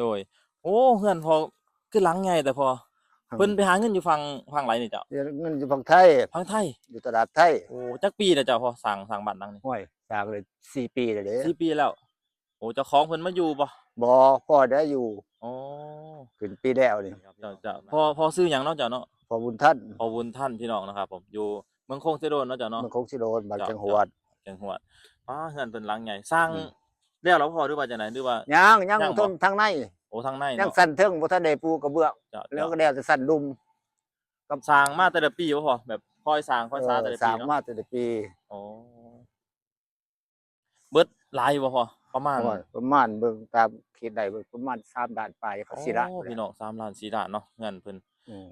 โดย โอ้เฮือนพอคือหลังใหญ่แต่พอเพิ่นไปหาเงินอยู่ฝั่งฝั่งไหนนี่เจ้าเดี๋ยวเงินอยู่ฝั่งไทยฝั่งไทย อยู่ตลาดไทยโอ้จักปีแล้วเจ้าพอสั่งสั่งบ้านหลังนี้ห้วยจากเลยสี่ปีเลยเด้สี่ปีแล้วโอ้เจ้าของเพิ่นมาอยู่บ่บ่พ่อได้อยู่อ๋อขึ้นปีแล้วนี่เจ้าเจ้าพอพอซื้อหยังเนาะเจ้าเนาะพอบุญท่านพอวุญท่านพี่น้องนะครับผมอยู่เมืองโคงเซโดนเนาะเจ้าเนาะมันคงสิโดนบางจ้ะจังหวัดแกงหวดอ๋อเฮือนเป็นหลังใหญ่สร้างอืม แล้วแล้วพอหรือว่าจังได๋หรือว่า ยังยังยังบ่ ทนทางในโอ้ทางในยังเนาะสั่นเทิงบ่ทันได้ปูกระเบื้องเจ้าแล้วเจ้าก็แล้วแต่สั่นดุมสร้างมาแต่ละปีบ่พอแบบค่อยสร้างค่อยสร้างแต่เออละสปีร้างเนาะมาแต่ละปีโอ้เบิดหลายอยู่บ่พอประมาณโอ้ยประมาณเบิ่งตามเขตใดเบิ่งประมาณ3ด่านปลายก็สิละโอ้พี่น้อง3ล้าน4ล้านเนาะเงินเพิ่นอืม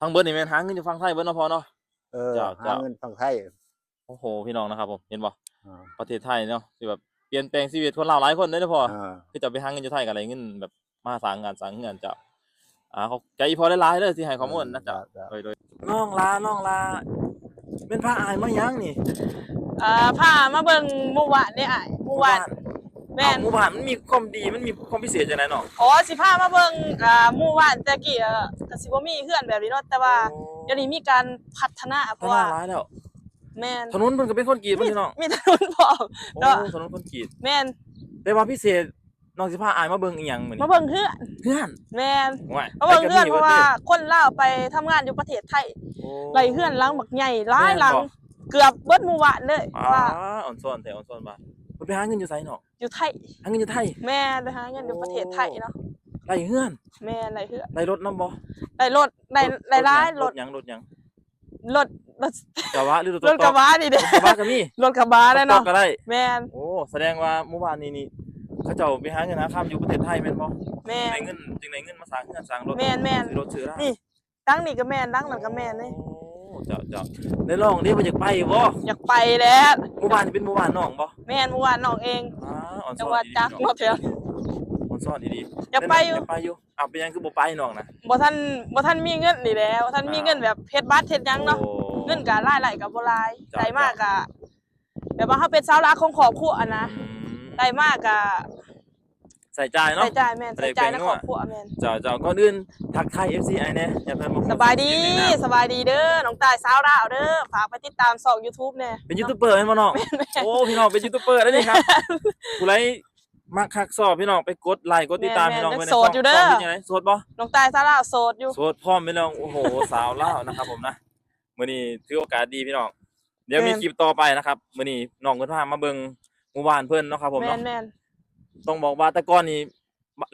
ทั้งเบิดนี่แม่นหาเงินอยู่ฝั่งไทยเบิดเนาะพอเนาะ เออเจ้าหาเจ้าเงินฝั่งไทยโอ้โหพี่น้องนะครับผมเห็นบ่ อ่าประเทศไทยเนาะที่แบบ เปลี่ยนแปลงชีวิตคนลาวหลายคนเด้อเด้อพออ่า คือจะไปหาเงินอยู่ไทยกันอะไรเงินแบบมาสร้างงานสร้างเงินเจ้าอ่าเขาใจพอได้หลายเด้อที่ให้ข้อมูลนะเจ้าจ้ะ โดยโดยน้องลาน้องลาเป็นพระอายมายังนี่อ่าพามาเบิ่งหมู่บ้านนี่อ้ายหมู่บ้านแม่นหมู่บ้านมันมีความดีมันมีความพิเศษจังไดเนาะอ๋อสิพามาเบิ่งอ่าหมู่บ้านแต่กี้อะก็สิบ่มีเฮือนแบบนี้เนาะแต่ว่าเดี๋ยวนี้มีการพัฒนาเพพัฒราะนาว่าหลายแล้ว แม่นถนนเพิ่นก็เป็นคนกรีดเพิ่นพี่น้องมีถนนพร้อม โอ้เนาะ ถนนคนกรีด แม่นแต่ว่าพิเศษน้องสิพาอายมาเบิ่งอีหยังมื้อมานี้เบิ่งเฮือนเฮือนแม่นว่ามาเบิ่งเฮือนเพราะว่าคนลาวไปทำงานอยู่ประเทศไทยไล่เฮือนหลังบักใหญ่หลายหลัง เกือบเบิดหมู่บ้านเลยอ่าว่าอ่อนซ้อนแต่อ่อนซ้อนบ่าเพิ่นไปหาเงินอยู่ไสเนาะอยู่ไทย หาเงินอยู่ไทยแม่นไปหาเงินอยู่ประเทศไทยเนาะไล่เฮือนแม่นไล่เฮือนไล่รถนํบ่ไล่รถไล่ไล่ร้ายรรถถหยังรถหยัง รถรถกระบะหรือรถรถกระบะนี่เด้กระบะก็มีรถกระบะได้รถเนาะก็ได้แม่นโอ้แสดงว่าหมู่บ้านนี้นี่เขาเจ้าไปหาเงินหาค่ำอยู่ประเทศไทยแม่นบ่แม่ได้นเงินจึงได้เงินมาสร้างเงินสร้างรถแม่นแม่นซื้อรถซื้อร้านนี่ดังนี่ก็แม่นดังนั่นก็แม่นเลยโอ้เจ้าเจ้าได้ลองดิว่าอยากไปบ่อยากไปแล้วหมู่บ้านนี่เป็นหมู่บ้านน้องบ่แม่นเมื่อวานน้องเองอ่าอ่อนจัซ้งอนหวัดดีจักรๆมาเถอะอ่อน ซ้อนดีๆอยากไปอยู่อยากไปอยู่อ้าวเป็นหยังคือบ่ไปน้องนะบ่ทันบ่ทันมีเงินนี่แหล้วบ่ทันมีเงินแบบเฮ็ดบัตรเฮ็ดหยังเนาะ โอ้ เงินก็รายไหลก็บ่หลายจ้ะ ได้มากก็แบบว่าเฮาเป็นสาวหลักของครอบครัวอะนะอืมได้มากก็ใส่ใจเนาะ ใส่จ่ายแม่นแสดใส่งจ่ายเป็นในเนอะครอบครัวแม่นเจ้าเจ้าก่อนอื่นทักทาย FC ไอแน่อย่าเพิ่นมาสบายดีเสีงในน้ำสบายดีเด้อน้องตายสาวดาวเด้อฝากไปติดตามช่อง YouTube แน่เป็นยูทูบเบอร์แม่นบ่น้องโอ้พี่น้องเป็นยูทูบเบอร์แล้วนี่ครับผู้ไร มักคักสอบพี่น้องไปกดไลค์กดติดตามพี่น้องแม่นๆไว้ในโสดอยู่เด้อ ช่งเป็นจังไดโสดบ่น้องตายสาวดาวโสดอยู่ โสดพร้อมพี่น้องโอ้โห สาวลาวนะครับ ผมนะมื้อนี้ถือโอกาสดีพี่น้องเดี๋ยวมีคลิปต่อไปนะครับมื้อนี้น้องเพิ่นพามาเบิ่งหมู่บ้านเพิ่นเนาะครับผมแม่เนาะนแม่นต้องบอกว่าแต่ก่อนนี่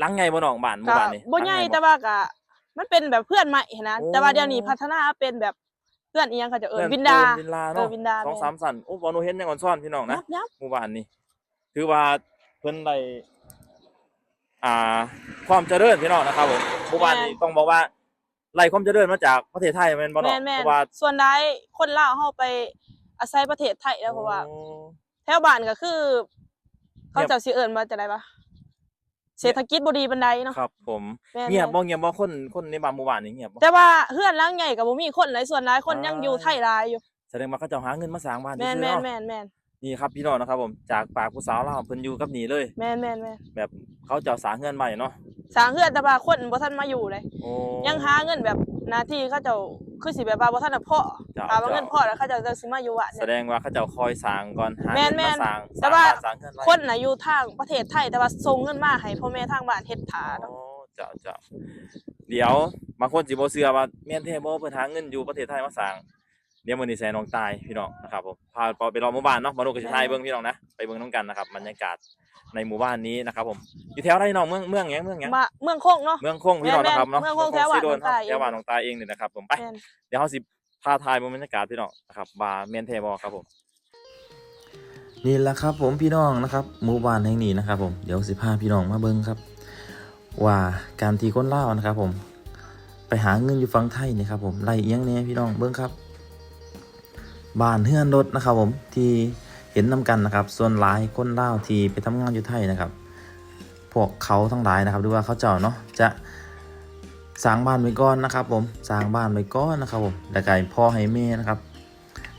หลังใหญ่บ่น้องบ้านหมู่ก็บ้านนี่บ่ใหญ่ลังแต่ว่าก็มันเป็นแบบเพื่อนใหม่นะโอ้ แต่ว่าเดี๋ยวนี้พัฒนาเป็นแบบเพื่อนอีหยังเขาจะเอิ้นเพื่อวินดาเวินดาเอเนาะอวินดาสองแม่น สามสันโอ้บ่หนูเห็นยังอ่อนซ่อนพี่น้องนะ ยับยับหมู่บ้านนี้ถือว่า เพิ่นได้อ่า ความเจริญพี่น้องนะครับผมหมู่บ้านนี้ต้องบอกว่าไล่ความเจริญมาจากประเทศไทยแม่นบ่แม่เนาะนแม่เพนราะว่าส่วนใดคนลาวเฮาไปอาศัยประเทศไทยแล้วเพราะว่าโอ้แถวบ้านก็คือ เขาเงียบเจ้าสิเอิ้นว่าจะได้ปะเศรษฐกิจบ่ดีปานใดเนาะครับ ผมแม่นเงียบแม่นบ่เงียบบ่คนคนในบ้านหมู่บ้านนี่เงียบบ่แต่ว่าเฮือนหลังใหญ่ก็บ่มีคนหลายส่วนหลายคนยังอยู่ไทยหลายอยู่แสดงว่าเขาเจ้าหาเงินมาสร้างบ้านแม่นซื่อๆแม่นเนาะแม่นแม่น นี่ครับพี่น้องนะครับผมจากปากผู้สาวลาวเพิ่นอยู่กับนี่เลย แม่นแม่นแม่นแบบเขาเจ้าสร้างเงินใหม่เนาะสร้างเฮือนแต่ว่าคนบ่ทันมาอยู่เลย โอ้ ยังหาเงินแบบหน้าที่เขาเจ้าคือสิแบบว่าบ่ทันได้พอจ้ะ ถามว่าจ้ะเงินพอแล้วเขาเจ้าจะสิมาอยู่วัดแสเนี่ย ดงว่าเขาเจ้าคอยสร้างก่อนหาแม่เงินนแม่มานสร้างแต่ว่า สร้างบ้นสร้างเงินไว้คนน่ะอยู่ทางประเทศไทยแต่ว่าส่งเงินมาให้พ่อแม่ทางบ้านเฮ็ดถาเนาะ โอ้เจ้าเจ้าเดี๋ยวบางคนสิบ่เชื่อว่าแม่นแท้บ่เพิ่นหาเงินอยู่ประเทศไทยมาสร้าง เดี๋ยวมื้อนี้แสน้องตายพี่น้องนะครับผมพาไปรอบหมู่บ้านเนาะมาดูกับสิทายเบิ่งพี่น้องนะไปเบิ่งนํกันนะครับบรรยากาศในหมู่บ้านนี้นะครับผมอยู่แถวไหนน้องเมืองเมืองหยังเมืองหยังมาเมืองคงเนาะเมืองคงพี่น้องนะครับเนาะแม่นๆเมืองคงแถวบ้านสิโดนน้องตายแถวบ้านน้องตายเองนี่นะครับผมไปแม่นเดี๋ยวเฮาสิพาทายบรรยากาศพี่น้องนะครับว่าแม่นแท้บ่ครับผมนี่แหละครับผมพี่น้องนะครับหมู่บ้านแห่งนี้นะครับผมเดี๋ยวสิพาพี่น้องมาเบิ่งครับ ว่าการที่คนลาวนะครับผม ไปหาเงินอยู่ฝั่งไทยนี่ครับผมไล่เอียงแหน่พี่น้องเบิ่งครับ บ้านเฮือนรถนะครับผมที่เห็นนํกันนะครับ ส่วนหลายคนเล่าที่ไปทำงานอยู่ไทยนะครับ พวกเขาทั้งหลายนะครับหรือว่าเขาเจ้าเนาะจะสร้างบ้านไว้ก่อนนะครับ ผมสร้างบ้านไว้ก่อนนะครับผมแล้วก็พ่อให้แม่นะครับ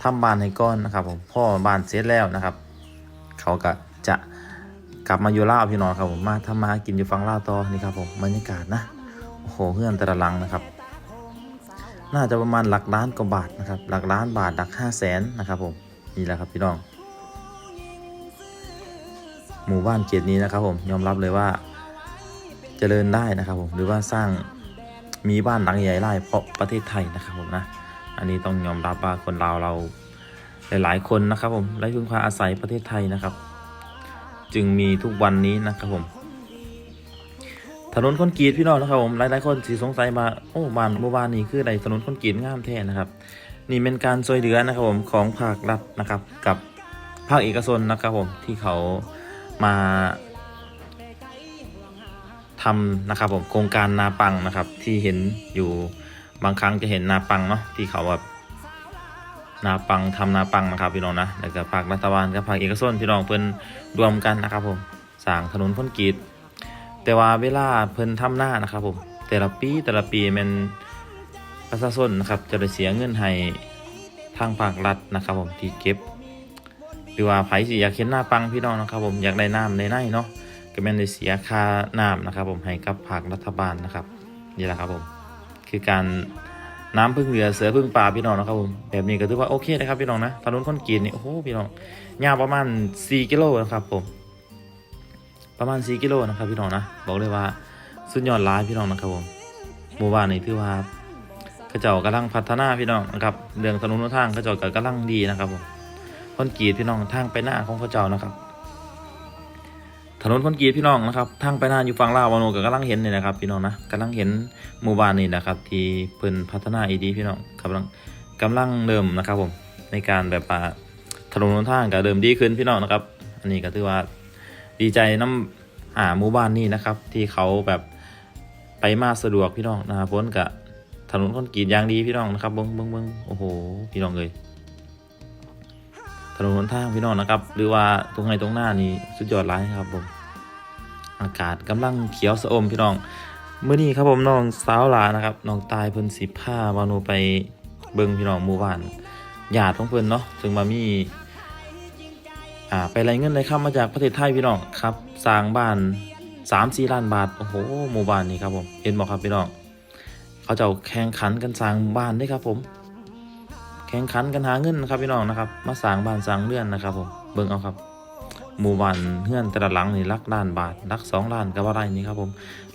ทำบ้านให้ก่อนนะครับ ผมพ่อบ้านเสร็จแล้วนะครับ เขาก็จะกลับมาอยู่ลาวพี่น้องครับผมมาทำมาหากินอยู่ฝั่งลาวต่อนี่ครับผมบรรยากาศนะโอ้โหเพื่อนแต่ละหลังนะครับ น่าจะประมาณหลักล้านกว่าบาทนะครับ หลักล้านบาทหลักห้าแสนนะครับผมนี่แหละครับพี่น้อง หมู่บ้านเกียรตินี้นะครับ ผมยอมรับเลยว่าเจริญได้นะครับผมหรือว่าสร้างมีบ้านหลังใหญ่ไร่เพราะประเทศไทยนะครับผมนะ อันนี้ต้องยอมรับว่าคนเราวเราหลายๆคนนะครับผมไร้พึ่งพาอาศัยประเทศไทยนะครับ จึงมีทุกวันนี้นะครับผม ถนนคอนกรีตพี่น้องนะครับผมหลายๆคนสีสงสัยมาโอ้บ้านเมื่อวานนี้คือใดถนนคอนกรีตงามแท้นะครับนี่เป็นการช่วยเหลือนะครับผมของภาครัฐนะครับ กับภาคเอกชนนะครับผมที่เขามาทำนะครับผมโครงการนาปังนะครับที่เห็นอยู่บางครั้งจะเห็นนาปังเนาะที่เขาแบบนาปังทำนาปังนะครับพี่น้องนะแล้วก็ภาครัฐบาลกับภาคเอกชนพี่น้องเพิ่นรวมกันนะครับผมสร้างถนนคอนกรีต แต่ว่าเวลาเพิ่นทำหน้านะครับผมแต่ละปีแต่ละปีมันประชาชนนะครับจะได้เสียเงินให้ทางภาครัฐนะครับ ผมที่เก็บหรือว่าไผสิอยากเห็นหน้าปังพี่น้องนะครับ ผมอยากได้น้ำในในเนาะก็แม่นได้เสียค่าน้ำนะครับ ผมให้กับภาครัฐบาลนะครับนี่แหละครับผมคือการน้ำพึ่งเรือเสือพึ่งป่าพี่น้องนะครับผมแบบนี้ก็ถือว่าโอเคนะครับพี่น้องนะถนนคอนกรีตนี่โอ้โหพี่น้องยาวประมาณ4กิโลนะครับผม ประมาณ 4 กิโลนะครับพี่น้องนะบอกเลยว่าสุดยอดหลายพี่น้องนะครับผมหมู่บ้านนี้ถือว่าขาเจ้ากำลังพัฒนาพี่น้องนะครับเรื่องถนนทางขาเจ้าก็กำลังดีนะครับผมคนกรีตพี่น้องทางไปหน้าของขาเจ้านะครับ ถนนคนกรีตพี่น้องนะครับทางไปหน้าอยู่ฝั่งลาววาโนก็กำลังเห็นนี่นะครับ พี่น้องนะกำลังเห็นหมู่บ้านนี่นะครับ ที่เพิ่นพัฒนาอีดีพี่น้องกำลังกำลังเริ่มนะครับผมในการแบบว่าถนนหนทางก็เริ่มดีขึ้นพี่น้องนะครับ อันนี้ก็ถือว่า ดีใจน้ำอ่าหมู่บ้านนี่นะครับ ที่เขาแบบไปมาสะดวกพี่น้องนะครับพ้นกับถนนคอนกรีตยางดีพี่น้องนะครับเบิ้งเบิ้งเบิ้งโอ้โหพี่น้องเลยถนนหนทางพี่น้องนะครับ หรือว่าตรงไหนตรงหน้านี่สุดยอดร้ายครับผมอากาศกำลังเขียวสะอมพี่น้องเมื่อนี้ครับผมน้องสาวหลานะครับน้องตายเพิ่นสิผ้าวานูไปเบิ้งพี่น้องหมู่บ้านญาติของเพิ่นเนาะถึงมามี อ่าไปรายเงินเลยครับมาจากประเทศไทยพี่น้องครับสร้างบ้านสามสี่ล้านบาทโอ้โหหมู่บ้านนี้ครับผมเห็นบอกครับพี่น้องเขาจะแข่งขันกันสร้างบ้านด้วยครับผม แข่งขันกันหาเงินนะครับพี่น้องนะครับมาสร้างบ้านสร้างเรือนนะครับผมเบิ่งเอาครับ หมู่บ้านเฮือนแต่ละหลังนี่ลักล้านบาทลักสองล้านก็ว่าไรนี่ครับผม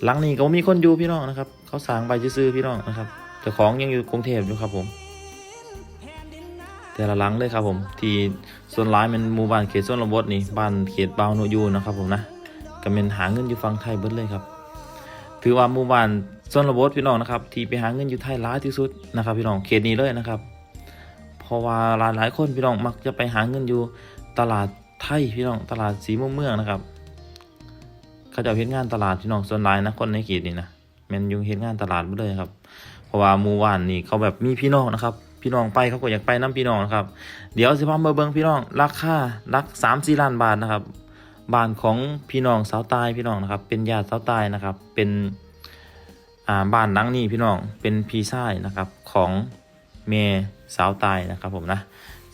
หลังนี้ก็มีคนอยู่พี่น้องนะครับ เขาสร้างใบซื้อพี่น้องนะครับแต่ของยังอยู่กรุงเทพอยู่ครับผม แต่ละหลังเลยครับผมที่ส่วนร้ายเป็นหมู่บ้านเขตส่วนระบดนี่บ้านเขตบาวโนยูนะครับผมนะก็เป็นหาเงินอยู่ฝั่งไทยเบิดเลยครับ ถือว่าหมู่บ้านส่วนระบดพี่น้องนะครับ ที่ไปหาเงินอยู่ไทยร้ายที่สุดนะครับ พี่น้องเขตนี้เลยนะครับ เพราะว่าหลายหลายคนพี่น้องมักจะไปหาเงินอยู่ตลาดไทยพี่น้องตลาดสีม่วงเมืองนะครับ เขาจะเอาเฮ็ดงานตลาดพี่น้องส่วนร้ายนะคนในเขตนี้นะแมันยุ่งเฮ็ดงานตลาดหมดเลยครับ เพราะว่าหมู่บ้านนี่เขาแบบมีพี่น้องนะครับ พี่น้องไปเขาก็อยากไปน้ำพี่น้องครับ เดี๋ยวสิพามาเบิงพี่น้องราคารักสามสี่ล้านบาทนะครับบ้านของพี่น้องสาวตายพี่น้องนะครับ เป็นญาติสาวตายนะครับ เป็นอ่าบ้านหลังนี้พี่น้องเป็นพี่ชายนะครับของเมสาวตายนะครับ ผมนะ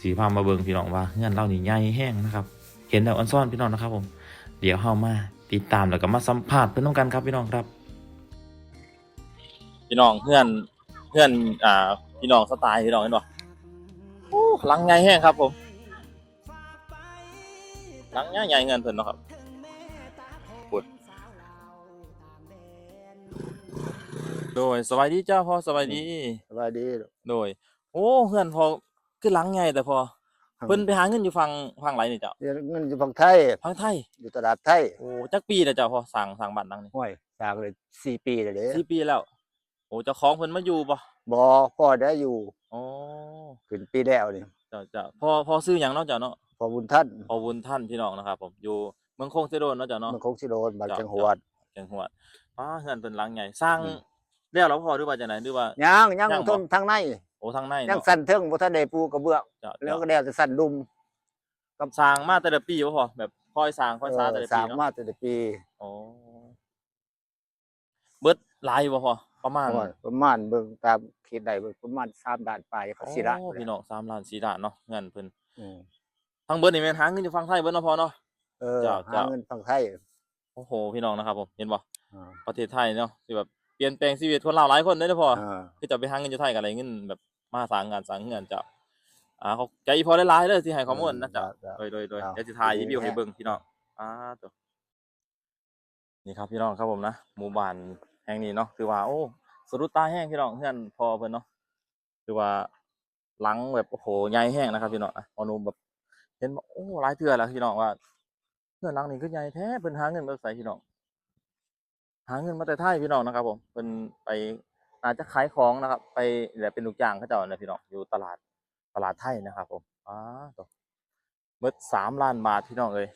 สีพามาเบิงพี่น้องว่าเงื่อนเล่านี่ใหญ่แห้งนะครับ เห็นแล้วอันซ่อนพี่น้องนะครับ ผม เดี๋ยวเข้ามาติดตามแล้วก็มาสัมภาษณ์เพื่อนน้องกันครับพี่น้องครับ พี่น้องเพื่อน เพื่อนอ่าพี่น้องสไตล์พี่น้องเห็นบ่โอ้หลังใหญ่แห้งครับผมหลังใหญ่ใหญ่เงินเพิ่นเนาะครับปุดโดยสบายดีเจ้าพ่อสบายดี สบายดีโดย โอ้เพื่อนพอคือหลังใหญ่แต่พอเพิ่นไปหาเงินอยู่ฝั่งฝั่งไหนนี่เจ้าเรียนเงินอยู่ฝั่งไทยฝั่งไทย อยู่ตลาดไทยโอ้จักปีแล้วเจ้าพอสั่งสั่งบ้านหลังนี้ห้วยสร้างเลยสี่ปีแล้วเด้สี่ปีแล้ว โอ้เจ้าของเพิ่นมาอยู่บ่บ่พ่อได้อยู่อ๋อขึ้นปีแล้วนี่เจ้าเจ้าพอพอซื้อหยังเนาะเจ้าเนาะพอบุญท่านพอวุญท่านพี่น้องนะครับ ผมอยู่เมืองโคงเซโดนเนาะเจ้าเนาะ มันคงสิโดนบางจ้ะจังหวัด แกงหวดอ้าเฮือนเป็นหลังใหญ่สร้างอืม แล้วเราพอหรือว่าจะไหนหรือว่ายังยังยังบ่ ทนทางในโอ้ทางในยังเนาะสั่นเทิงบ่ทันได้ปูกระเบื้องเจ้าแล้วเจ้าก็แล้วแต่สั่นลุมสร้างมาแต่ละปีบ่พอแบบค่อยสร้างค่อยสร้างแต่เออละสปีร้างเนาะมาแต่ละปี โอ้เบิดหลายอยู่บ่พอ ประมาณโอ้ยประมาณเบิ่งตามเขตใดเบิ่งประมาณ3ด่านปลายเขาสิละโอ้พี่น้อง3ล้าน4ล้านเนาะเงินเพิ่นอืมทั้งเบิดนี่แม่นหาเงินอยู่ฝั่งไทยเบิดเนาะพอเนาะเออเจ้าหาเจ้าเงินฟังไทยโอ้โหพี่น้องนะครับผมเห็นบ่อ่าประเทศไทยเนาะที่แบบเปลี่ยนแปลงชีวิตคนลาวหลายคนเด้อเด้อพ่ออ่าคือจะไปหาเงินอยู่ไทยกันอะไรเงินแบบมาสร้างงานสร้างเงินเจ้าอ่าเขาใจพอได้หลายเด้อที่ให้ข้อมูลนะเจ้าจ้ะโดยโดยโดยครับเดี๋ยวสิถ่ายดีรีวิวให้แฮะเบิ่งพี่น้องอ่าตัวนี่ครับพี่น้องครับผมนะหมู่บ้าน แห่งนี้เนาะคือว่าโอ้สะดุดตาแห้งพี่น้องเพื่อนพอเพิ่นเนาะคือว่าหลังแบบโอ้โหใหญ่แห้งนะครับพี่น้องอะอนูแบบเห็นว่าโอ้หลายเทื่อแล้วพี่น้องว่าเพื่อนหลังนี้คือใหญ่แท้เพิ่นหาเงินมาใส่พี่น้องหาเงินมาแต่ไทยพี่น้องนะครับ ผมเพิ่นไปอาจจะขายของนะครับ ไปแหละเป็นลูกจ้างเขาเจ้านะพี่น้องอยู่ตลาดตลาดไทยนะครับ ผมอ้าตัวเบิดสามล้านบาทพี่น้องเอ้ย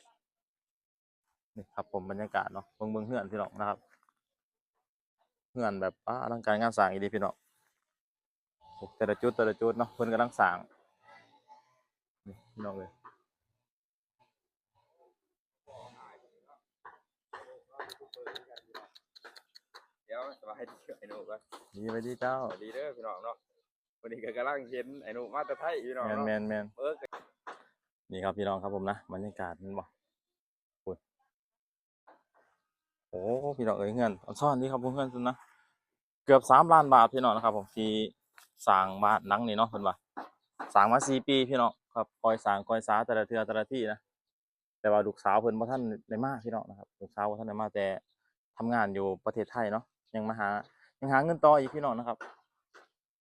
นี่ครับผมบรรยากาศเนาะเบิ่งเบิ่งเฮือนพี่น้องนะครับ เฮือนแบบอ้าอลังการงานสร้างอีดีพี่น้องแต่ละจุดแต่ละจุดเนาะเพิ่นกำลังสร้างนี่พี่น้องเลยเดี๋ยวสบายดีไอ้หนูก่อนดีไปดีเจ้าสวัสดีเด้อพี่น้องเนาะวันนี้ก็กำลังเห็นไอ้หนูมาแตะไทยพี่น้องแมนเนาะแมนแมนเบิกนี่ครับพี่น้องครับผมนะบรรยากาศมันบอกคุณ โอ้พี่น้องเอ้ยเงินอันซ่อนนี่ครับผมเงินสุดนะเกือบสามล้านบาทพี่น้องนะครับผมที่สร้างบ้านหลังนี่เนาะเพิ่นว่าสร้างมาสี่ปีพี่น้องครับคอยสร้างคอยสาแต่ละเทือแต่ละที่นะแต่ว่าลูกสาวเพิ่นบ่ท่านได้มาพี่น้องนะครับลูกสาวบ่ท่านได้มาแต่ทำงานอยู่ประเทศไทยเนาะยังมาหายังหาเงินต่ออีกพี่น้องนะครับ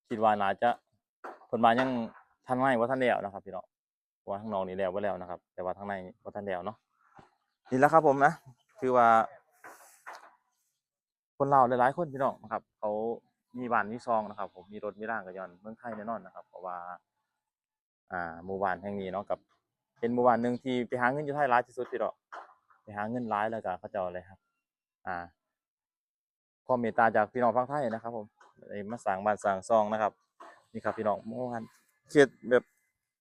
คิดว่าน่าจะเพิ่นมายังทันไม่ว่าท่านแล้วนะครับพี่น้องเพราะว่าข้างนอกนี่แล้วไว้แล้วนะครับ แต่ว่าข้างในบ่ทันแล้วเนาะนี่แหละครับผมนะคือว่า คนลาวหลายๆคนพี่น้องนะครับ เขามีบ้านมีซองนะครับ ผมมีรถมีร่างกับยอนเมืองไทยแน่นอนนะครับ เพราะว่า อ่าหมู่บ้านแห่งนี้เนาะกับ เป็นหมู่บ้านหนึ่งที่ไปหาเงินอยู่ไทยหลายที่สุดพี่น้องไปหาเงินหลายแล้วก็เขาเจ้าอะไรครับ อ่าความเมตตาจากพี่น้องฝั่งไทยนะครับ ผมได้มาสร้างบ้านสร้างซองนะครับ นี่ครับพี่น้องเมื่อวานเขตแบบ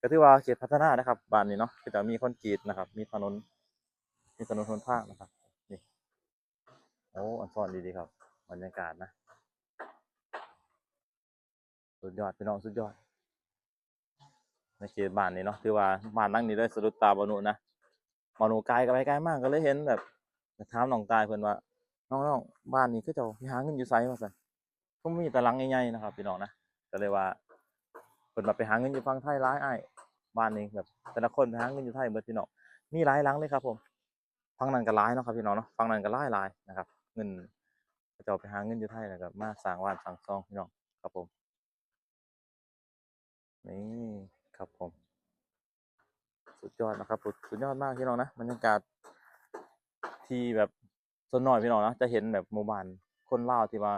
ก็ถือว่าเขตพัฒนานะครับบ้านนี้เนาะก็จะมีคอนกรีตนะครับ มีถนนมีถนนหนทางนะครับ โอ้อันซ่อนดีๆครับบรรยากาศนะ สุดยอดพี่น้องสุดยอดในเขตบ้านนี้เนาะถือว่าบ้านหลังนี้เลยสะดุดตาบอนุนะบอนุไกลกันไปไกลมากก็เลยเห็นแบบถามน้องตายเพิ่อนว่าน้องๆบ้านนี้ก็จะไปหาเงินอยู่ไสว่าซั่นก็มีแต่ลังใหญ่ๆนะครับพี่น้องนะก็เลยว่าเพิ่นมาไปหาเงินอยู่ฝั่งไทยหลายอ้ายบ้านนี้แบบแต่ละคนไปหาเงินอยู่ไทยเบิดพี่น้องมีหลายหลังเลยครับผมฝั่งนั้นก็หลายเนาะครับพี่น้องเนาะฝั่งนั้นก็หลายหลายนะครับ เงินเจ้าไปหาเงินอยู่ไทยแล้วก็มาสร้างบ้านสร้างซองพี่น้องครับผมนี่ครับผม สุดยอดนะครับสุดยอดมากพี่น้องนะบรรยากาศที่แบบส่วนน้อยพี่น้องนะจะเห็นแบบหมู่บ้านคนเล่าที่ว่า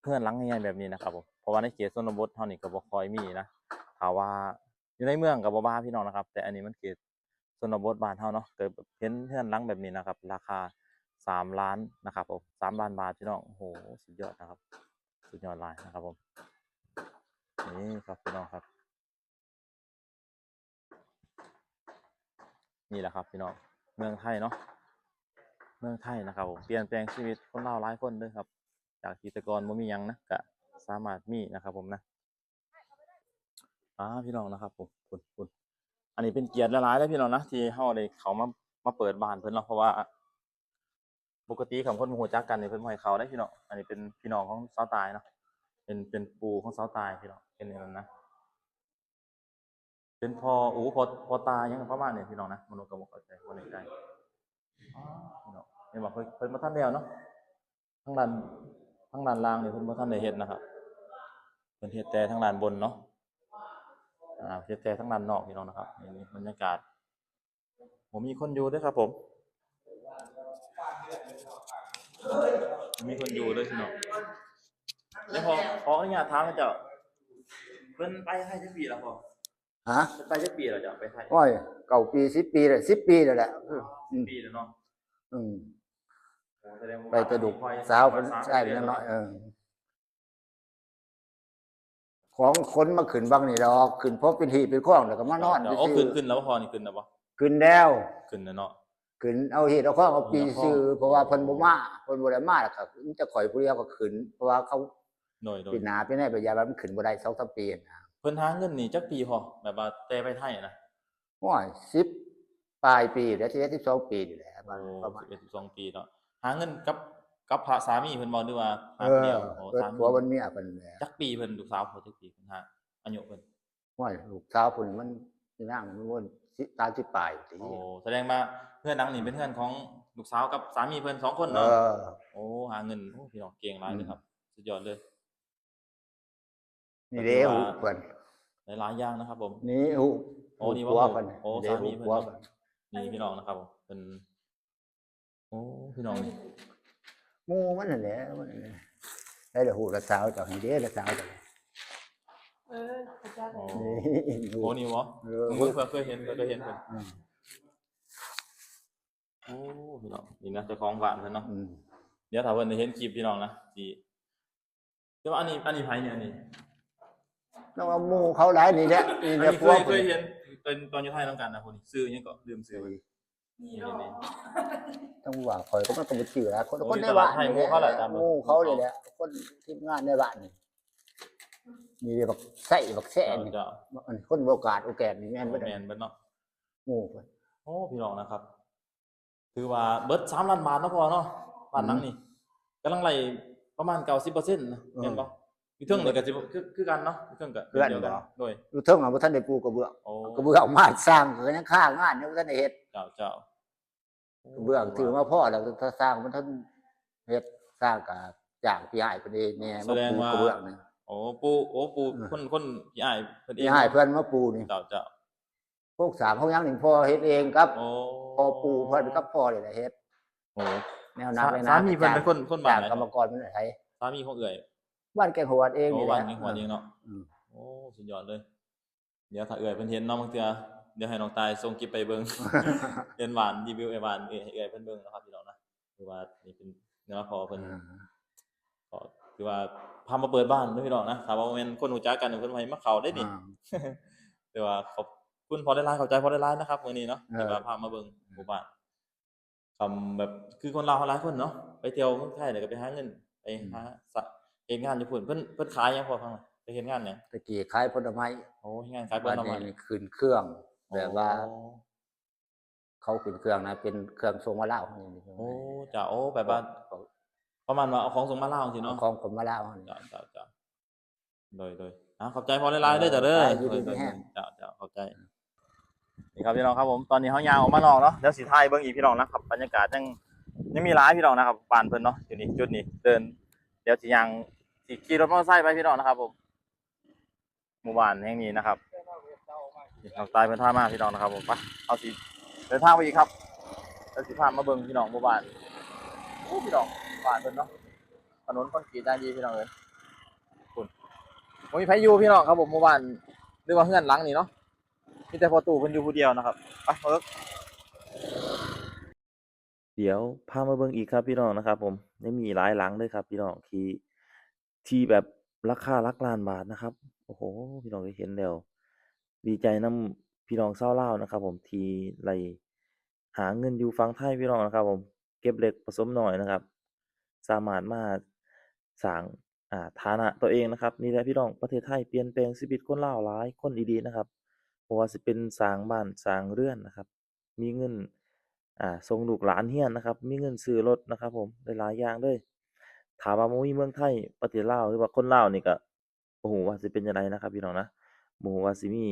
เพื่อนลังใหญ่ๆแบบนี้นะครับผมเพราะว่าในเขตชนบทเท่านี้ก็บ่คอยมีนะถ้าว่าอยู่ในเมืองก็บ่บ้าพี่น้องนะครับ แต่อันนี้มันเขตชนบทบ้านเฮาเนาะเกิดเห็นเพื่อนลังแบบนี้นะครับ ราคา สามล้านนะครับผมสามล้านบาทพี่น้องโอ้โหสุดยอดนะครับ สุดยอดลายนะครับผมนี่ครับพี่น้องครับ นี่แหละครับพี่น้องเมืองไทยเนาะเมืองไทยนะครับผมเปลี่ยนแปลงชีวิตคนเลาหลายคนเลยครับ จากกิจกรบ่มียังนะก็สามารถมีนะครับผมนะอ่าพี่น้องนะครับผมคุณคุณอันนี้เป็นเกียรติหลายๆเลยพี่น้องนะที่เฮาได้เขามามาเปิดบ้านเพิ่นเนาะเพราะว่า ปกติของคนบ่ฮู้จักกันนี่เพิ่นบ่ให้เขาได้พี่น้องอันนี้เป็นพี่น้องของสาวตายเนาะเป็นเป็นปู่ของสาวตายพี่น้องเป็นอย่างนั้นนะเป็นพออูพอพอตายยังประมาณนี้พี่น้องนะมนุษย์ก็บ่เข้าใจบ่ได้ใจอ๋อพี่น้องเห็นบ่เพิ่นเพิ่นบ่ทันแล้วเนาะทางด้านทางด้านล่างนี่เพิ่นบ่ทันได้เฮ็ดนะครับเพิ่นเฮ็ดแต่ทางด้านบนเนาะอ่าเฮ็ดแต่ทางด้านนอกพี่น้องนะครับนี่นี่บรรยากาศ ผมมีคนอยู่ด้วยครับผม มีคนอยู่เด้วยพี่น้องเดี๋ยวพอขออนุญาตถามนะเจ้าเพิ่นไปให้จักปีแล้วพอฮะไปจักปีแล้วเจ้าไปไทยโอ้ยเก่าปีสิบปีเลยสิบปีเลยแหละอืมปีแล้วเนาะอืมโอ้แสดงว่าไปกระดูกคอยสาวคคอยนสามใช่ดืเล็อกน้อยเออของคนมาขึ้นบางนี่ดอกขึ้นพบเป็นหีบเป็นข้องแล้วก็มานอนเดี๋ยวโอ้ซื่ขึ้นขึ้นแล้วบ่พอนี่ขึ้นแล้วบ่ขึ้นแล้ว ขึ้นแล้วเนาะ ขึ้นเอาหีบเอาข้องเอาปีเอาข้องซื้อเพราะว่าเพิ่นบ่มาเพิ่นบ่ได้มาแล้วครับมันจะข่อยผู้เดียวก็ขึ้น เพราะว่าเขาหน่อยโดยปีหนาปีไหนไปยาว่ามันขึ้นบ่ได้2-3ปีนะเพิ่นหาเงินนี่จักปีพอแบบว่าแต่ไปไทยนะโอ้ย10ปปลายปีแล้วที่สิบสองปีนี่แหละประโอ้มาณประมาณสิบเอ็ดสิบสองปีเนาะหาเงินกับกับพระสามีเพิ่นบ่หรือว่าหาเอคนอเดียวโอ้เกิดสามีผัวมันเมียเป็นแหละจักปีเพิ่นลูกสาวเขาจักปีเพิ่นหาอายุเพิ่นว่าลูกสาวคนมันที่นั่งมันวน สิตามที่ปลายสิโอ้แสดงว่าเพื่อนหนังนี่เป็นเพื่อนของลูกสาวกับสามีเพิ่นสองคนเอเนาะอ โอ้หาเงินโอ้พี่น้องเก่งหลายเลยครับ สุดยอดเลย นี่เด้หูเพิ่นหลายๆอย่างนะครับ ผม นี่หูโอ้นี่ผัวว่าเพิ่นโอ้เด้สาหูมีเพิ่นผัวเนาะเพิ่นนี่พี่น้องนะครับผมเป็น โอ้พี่น้องหมู่มันนั่นแหละมันนั่นแหละได้แต่หูละสาวเจ้าให้เด้ละสาวเจ้า เออพระเจ้าโอ้นี่หูโหนี่วะเออเพิ่งเคยเห็นเคยเห็นเพิ่นอืมโอ้พี่น้องนี่นะเจ้าของบ้านเพิ่นเนาะอืมเดี๋ยวถ้าเพิ่นได้เห็นคลิปพี่น้องนะสิแต่ว่าอันนี้อันนี้ไผเนี่ยอันนี้แล้วว่าหมู่เขาหลายนี่แหละนี่อันแหละนี้พเควกยเคยเห็นเป็นตอนอยู่ไทยนำกันนะคนนี้ซื้อหยังก็ลืมซื้อนี่นี่เนาะนี่ต้องว่าคอยก็มันต้องไปชื่อแล้วคนโอ้คนยในตลาบ้าดนไทยหมู่เขาแหละจำหมู่เขาเลยแหละคนทีมงานในบ้านนี่ มีบักไส้บักแซ่นี่จะอันคนโอกาสโอกาสนี่แม่นบ่แมได้นเบิดเนาะหมู่เพิ่นโอ้พี่น้องนะครับ ถือว่าเบิดสามล้านบาทเนาะพอเนาะบ้านหลังนี้กำลังไหลประมาณเก้าสิบเปอร์เซ็นต์นะเห็นปะอยู่เทิงนี่ก็สิคือคือกันเนาะอยู่เทิงก็เดียวกันโดยอยู่เทิงน่ะบ่ทันได้ปูกระเบื้องโอ้กระเบื้องมาสร้างก็ยังค้างงานยังบ่ทันได้เฮ็ดเจ้าเจ้ากระเบื้องถือมาพ่อแล้วถ้าสร้างมันทันเฮ็ดสร้างก็จ้างพี่อ้ายเพิ่นเองแน่มาปูกระเบื้องนี่ โอ้ปูโอ้ปูอืมคนคนพี่อ้ายเพิ่นเองพี่อ้ายเพิ่นมาปูนี่เจ้าเจ้าพวกสามเขายังหนึ่งพ่อเฮ็ดเองครับโอ้พ่อปูเพิ่นกับพ่อนี่แหละเฮ็ดโอ้แนวนักเลยนะสามีเพิ่นเป็นคนคนบ้าจานกไหนกรรมกรเป็นไทยสามีของเอื่อยบ้านแกงหัวดเองโอ้นี่แหบ้าละนนี้หัวเองเนาะอืมโอ้สุดยอดเลย เดี๋ยวถ้าเอื่อยเพิ่นเห็นเนาะบางเทื่อเดี๋ยวให้น้องตายส่งคลิปไปเบิ่งเรียนหวานรีวิวไอหวานเอื่อยให้เอื่อยเพิ่นเบิ่งนะครับพี่น้องนะคือว่านี่เป็นเนื้อพอเพิ่นก็ คือว่าพามาเปิดบ้านเด้อพี่น้องนะถ้าว่าแม่นคนรู้จักกันเพิ่นบ่ให้มาเข้าได้นี่อ่าแต่ว่าขอบคุณพอได้ไลน์เข้าใจพอได้ไลน์นะครับมื้อนี้เนาะเออที่ว่าพามาเบิ่งหมู่บ้านคำแบบคือคนลาวหลายคนเนาะไปเที่ยวเมืองไทยแล้วก็ไปหาเงินไปหาสะเฮ็ดงานอยู่พุ่นเพิ่นเพิ่นขายหยังพอฟังหน่อยไปเฮ็ดงานหยังตะกี้ขายผลไม้โอ้เฮ็ดงานขายผบ้านลไม้นี้ขึ้นเครื่องแบบว่าโอ้เขาขึ้นเครื่องนะเป็นเครื่องทรงมาลาวนี่โอ้จ้าโอ้แบบว่า ประมาณว่าเอาของส่งมาลาวจังซี่เอาเนาะของคนมาลาวนี่จ้าจ้าจ้าโดยโดยอะขอบใจพอได้ไลน์เด้อจ้ะเด้อได้อยู่ดีโดยแห้งจ้าจ้าขอบใจนี่ครับพี่น้องครับผมตอนนี้เฮายางออกมานอกเนาะเดี๋ยวสิถ่ายเบิ่งอีกพี่น้องนะครับบรรยากาศยังยังมีหลายพี่น้องนะครับบ้านเพิ่นเนาะอยู่นี่จุดนี้เดิน เดี๋ยวสิยางสิขี่รถมอเตอร์ไซค์ไปพี่น้องนะครับผมหมู่บ้านแห่งนี้นะครับนี่น้องตายเพิ่นพามาพี่น้องนะครับผมไปเอาสิเดินทางไปอีกครับแล้วสิพามาเบิ่งพี่น้องหมู่บ้านโอ้พี่น้อง บ้านเพิ่นเนาะถนนคอนกรีตได้ดีพี่น้องเอ้ยคุณบ่มีไผอยู่พี่น้องครับผมหมู่บ้านหรือว่าเฮือนหลังนี่เนาะมีแต่พอตู่เพิ่นอยู่ผู้เดียวนะครับไปเอิกเดี๋ยวพามาเบิ่งอีกครับพี่น้องนะครับ ผมยังมีหลายหลังเลยครับ พี่น้องที่ที่แบบราคาลักล้านบาทนะครับ โอ้โห พี่น้องได้เห็นแล้วดีใจนํพี่น้องชาวลานะครับ ผมทีไล่หาเงินอยู่ฝั่งไทยพี่น้องนะครับ ผมเก็บเล็กผสมหน้อยนะครับ สามารถมาสร้างอ่าฐานะตัวเองนะครับนี่แหละพี่น้องประเทศไทยเปลี่ยนแปลงชีวิตคนลาวหลายคนดีๆนะครับบ่ว่าสิเป็นสร้างบ้านสร้างเรือนนะครับ มีเงินอ่าส่งลูกหลานเรียนนะครับ มีเงินซื้อรถนะครับ ผมได้หลายอย่างเลยถามว่าบ่มีเมืองไทยประเทศลาวหรือว่าคนลาวนี่ก็บ่ฮู้ว่าสิเป็นจั่งใดนะครับ พี่น้องนะบ่ฮู้ว่าสิมี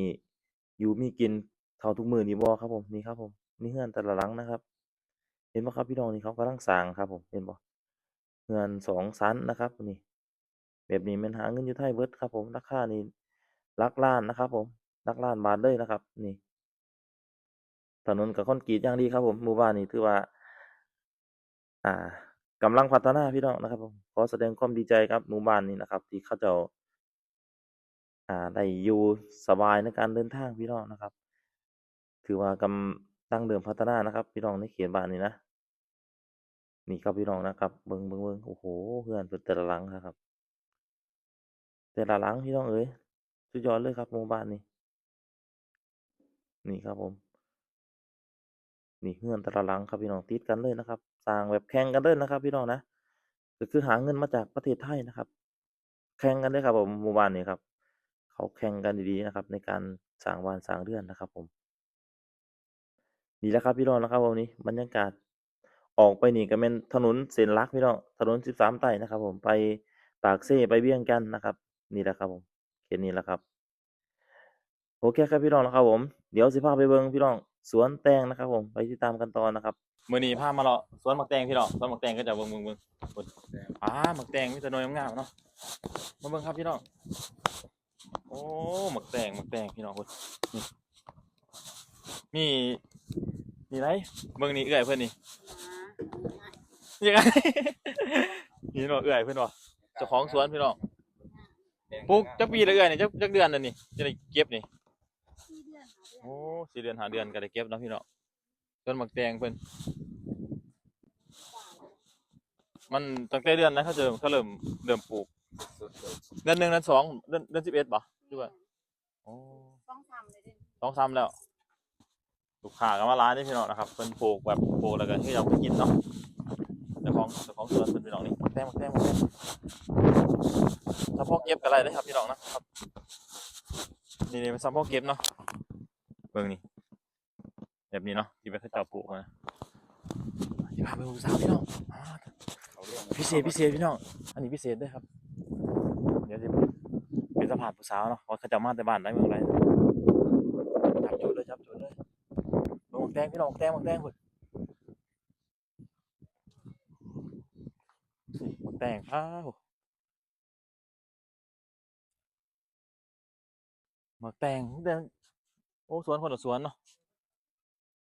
อยู่มีกินเท่าทุกมื้อนี้บ่ครับผมนี่ครับผมนี่เรือนแต่ละหลังนะครับ เห็นบ่ครับพี่น้องนี่เขากำลังสร้างครับผมเห็นบ่ เรือนสองชั้นนะครับนี่แบบนี้ม่นหาเงินอยู่ไทยเบิร์ดครับ ผมราคานี่ลักล้านนะครับ ผมลักล้านบาทเลยนะครับ นี่ ถนนกับคอนกรีตอย่างดีครับ ผมหมู่บ้านนี่ถือว่า อ่ากำลังพัฒนาพี่น้องนะครับ ผมขอแสดงความดีใจครับหมู่บ้านนี้นะครับ ที่เขาเจ้าอ่าได้อยู่สบายในการเดินทางพี่น้องนะครับ ถือว่ากำลังเดิมพัฒนานะครับ พี่น้องในเขตบ้านนี้นะ นี่ครับพี่น้องนะครับเบิ่งเบิ่งเบิ่งโอ้โหเพื่อนเพิ่นแต่ละหลังครับ แต่ละหลังพี่น้องเอ้ยสุดยอดเลยครับหมู่บ้านนี้นี่ครับผม นี่เฮือนแต่ละหลังครับพี่น้องติดกันเลยนะครับสร้างแบบแข่งกันเลยนะครับ พี่น้องนะก็คือหาเงินมาจากประเทศไทยนะครับ แข่งกันเลยครับผมหมู่บ้านนี้ครับ เขาแข่งกันดีๆนะครับ ในการสร้างบ้านสร้างเรือนนะครับ ผมนี่แหละครับพี่น้องนะครับวันนี้บรรยากาศ ออกไปนี่ก็เป็นถนนเส้นลักพี่น้องถนนสิบสามไต่นะครับ ผมไปปากเซ่ไปเวียงจันนะครับ นี่แหละครับผมเขตนี้แหละครับโอเคครับพี่น้องนะครับผมเดี๋ยวสิพาไปเบิ่งพี่น้องสวนแตงนะครับ ผมไปติดตามกันต่อนะครับมื้อนี้พามาเลาะสวนหมักแตงพี่น้องสวนหมักแตงก็จะเบิ่งเบิ่งเบิ่งเบิงอ่าหมักแตงมีแต่หน่วยงามเนาะมาเบิ่งครับพี่น้องโอ้หมักแตงหมักแตงพี่น้องเพิ่นมี นี่ไรเบิ่งนี่เอื้อยเพิ่นนี่ยังไง นี่เนาะเอื้อยเพิ่นบ่เจ้าของสวนพี่น้องปลูกจักปีละเอื้อยนี่จักจักเดือนแล้วนี่จะได้เก็บนี่โอ้สี่เดือนหาเดือนก็ได้เก็บเนาะพี่เนาะต้นหมักแตงเพิ่นมันตั้งแต่เดือนนะเขาเจอเขาเริ่มเริ่มปลูกเดือนหนึ่งเดือนสองเดือนเดือนสิบเอ็ดป่ะหรือว่าโอ้ต้องทำเลยดิสองสามแล้ว ลูกค้าก็มาร้านนี่พี่น้องนะครับเพิ่นปลูกแบบปลูกแล้วก็ที่เราไปกินเนาะเจ้าของเจ้าของสวนเพิ่นพี่น้องนี่แตงหมักแตงหมักแตงถ้าพอเก็บก็ได้ครับพี่น้องนะครับนี่นี่เป็นซัมพอเก็บเนาะเบิ่งนี่แบบนี้เนาะที่ไปเขาเจ้าปลูกมาที่พาไปดูสาวพี่น้องพิเศษพิเศษพี่น้องอันนี้พิเศษด้วยครับเดี๋ยวจะเป็นสะพานผู้สาวเนาะเขาจะมาแต่บ้านได้เมืองไรจับจุดเลยจับจุดเลย หมวกแดงพี่น้องหมวกแดงหมวกแดงเพิ่นหมวกแดงอ้าวหมวกแดงแดงโอ้สวนคนละสวนเนาะ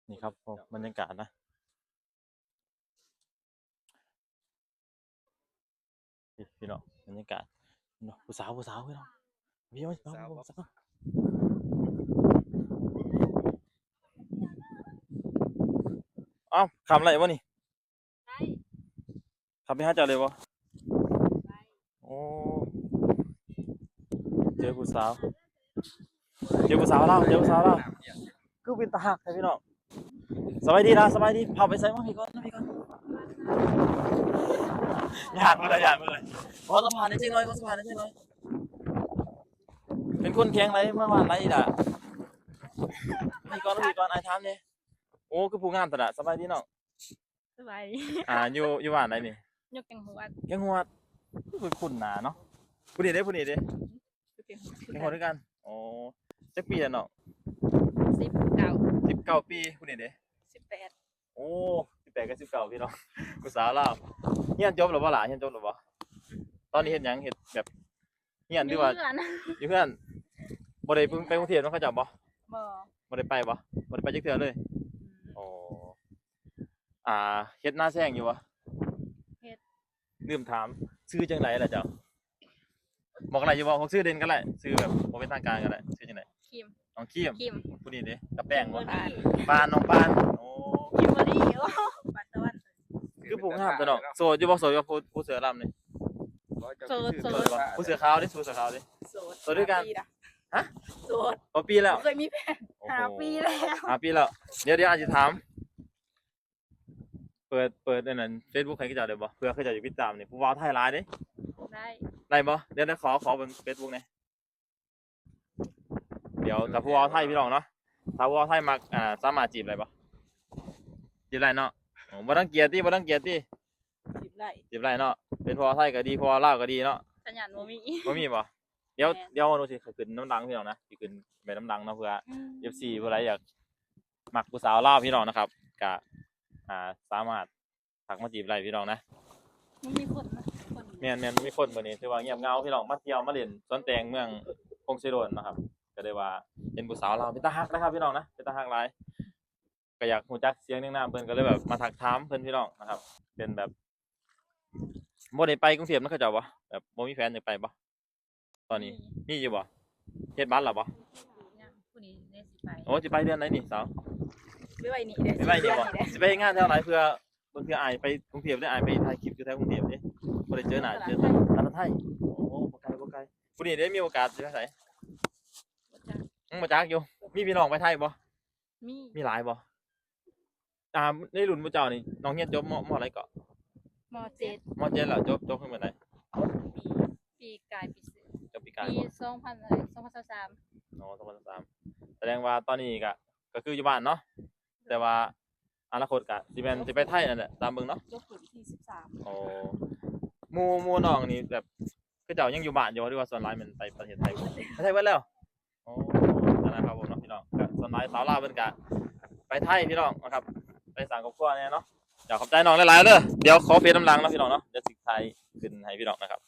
นี่ครับบรรยากาศนะพี่น้องบรรยากาศน้องผู้สาวผู้สาวพี่น้องพี่น้องผู้สาวผู้สาว เอ้าขับอะไรวะนี่ใช่ขับไปห้าเจ้าเลยวะโอ้เจอผู้สาว เจอผู้สาวแล้วเจอผู้สาวแล้วคือเป็นตาหักใช่พี่น้องสบายดีนะสบายดีพาไปใส่มาพี่ก่อนนะพี่ก่อนอยากมาเลยอยากมาเลยขอสะพานนิดหน่อยขอสะพานนิดหน่อยเป็นคนแข็งไรเมื่อวานไรด่ะพี่ก่อนพี่ก่อนไอ้ถามเนี่ย โอ้คือผู้งามตลาดสบายดีเนาะสบายอ่าอยู่อยู่บ้านไหนนี่ยกแกงหัวยังหัวดคือคุณหนาเนาะผู้นี้เด้ผู้นี้เด้ยกแกงหัวยังหัวดด้วยกันโอ้จักปีแล้วเนาะสิบเก้าสิบเก้าปีผู้นี้เด้สิบแปดโอ้สิบแปดกับสิบเก้าพี่น้องกูสาวลาวเฮียนจบหรือเปล่าล่ะเฮียนจบหรือเปล่าตอนนี้เฮ็ดหยังเฮ็ดแบบเฮียนหรือว่าเพื่อนอยู่เพื่อนบ่ได้เพิ่งไปกรุงเทพเนาะเขาจับบ่บ่บ่ได้ไปบ่บ่ได้ไปจักเทื่อเลยโอ้ อ่าเฮ็ดหน้าแซงอยู่บ่เฮ็ด ลืมถามชื่อจังไดล่ะเจ้าบอกอะไรอยู่บ่บอกชื่อเด่นก็ได้ชื่อแบบบ่เป็นทางการก็ได้ชื่อจังไดคิมน้องคิมคิมผู้นี้เด้กับแป้งบ่ปานปานน้องปานโอ้คิมเบอรี่โอ้ปัตตะวันคือผู้งามตัวเนาะโสดอยู่บ่โสดกับผู้ผู้เสือลำนี่โสดโสโสดบ่ผู้เสือขาวดิผู้เสือขาวดิโสดโสดด้วยกันห้าปีละฮะโสดพอปีแล้วเคยมีแฟนโอ้ห้าโหปีแล้วห้าปีแล้วเดี๋ยวเดี๋ยวอาจจะถาม เปิดเปิดอันนั้นเฟซบุ๊กใครก็จะได้บ่เพื่อเขาจะอยู่ติดตามนี่ผู้ว่าวไทยไลน์เด้ได้ได้บ่เดี๋ยวเดี๋ยวขอขอเบิ่งเฟซบุ๊กหน่อยเดี๋ยวแต่ผู้ว่าวไทยพี่น้องเนาะถ้าผู้ว่าวไทยมักอ่าสามารถจีบได้บ่จีบได้เนาะโอ้บ่ต้องเกลียดติบ่ต้องเกลียดติสิบไร่จีบได้เนาะเป็นผู้ว่าวไทยก็ดีผู้ว่าวลาวก็ดีเนาะสัญญาณบ่มีบ่มีบ่เดี๋ยวแม่นเดี๋ยวหนูสิขึ้นน้ำดังพี่น้องนะสิขึ้นไปน้ำดังเนาะเพื่อ FC ผู้ใดอยากมักผู้สาวลาวพี่น้องนะครับก็ อ่าสามารถทักมาจีบได้พี่น้องนะมันมีคนนะคนแม่นแม่นมีคนมื้อนี้ถือว่าเงียบเหงาพี่น้องมาเที่ยวมาเล่นสวนแตงเมืองพงศิโรนนะครับ ก็ได้ว่าเป็นผู้สาวลาวเป็นตาฮักนะครับพี่น้องนะเป็นตาฮักหลายก็อยากรู้จักเสียงเรียงนามเพิ่นก็เลยแบบมาทักถามเพิ่นพี่น้องนะครับ เป็นแบบบ่ได้ไปกรุงเทพนะเขาเจ้าบ่แบบบ่มีแฟนอยากไปบ่ตอนนี้มีอยู่บ่เฮ็ดบัตรแล้วบ่ผู้นี้เนี่ยสิไปโอ้สิไปเดือนไหนนี่สาว ไม่ไหวหนีเด้อไม่ไปเดียวบ่สิสิไปเฮ็ดงานแถวไหนเพื่อบางเทื่ออายไปกรุงเทพได้อายไปถ่ายคลิปอยู่แถวกรุงเทพเด้บ่ได้เจอหน้าเจอตาตาไทยโอ้บ่ไกลบ่ไกลผู้นี้ได้มีโอกาสสิไปไสบ่จักอืมบ่จักอยู่ มีพี่น้องไปไทยบ่มีมีหลายบ่อ่าในรุ่นหมู่เจ้านี่น้องเรียนจบมมอะไรเก็มเจ็ดมเจ็ดแล้วจบจบขึ้นมาไหนปีปีกายปีเสือจบปีกายปีบ่สองพันอะไรสองพันสามอ๋อ2023แสดงว่าตอนนี้ก็ก็คืออยู่บ้านเนาะโด แต่ว่าอนาคตก็สิแม่นสิไปไทยนั่นแหละตามเบิ่งเนาะจบถึงที่สิบสามโอ้หมู่หมู่น้องนี่แบบคือเจ้ายังอยู่บ้านอยู่หรือว่าส่วนหลายมันไปประเทศไทยบ่ไปไทยเบิดแล้วโอ้นั่นนะครับผมเนาะพี่น้องก็ส่วนหลายสาวลาวเพิ่นก็ไปไทยพี่น้องนะครับ ไปสร้างครอบครัวเนี่ยเนาะเดี๋ยวขอบใจน้องหลายๆเด้อเดี๋ยวขอเฟซน้ำลังเนาะพี่น้องเนาะเดี๋ยวสิถ่ายขึ้นให้พี่น้องนะครับ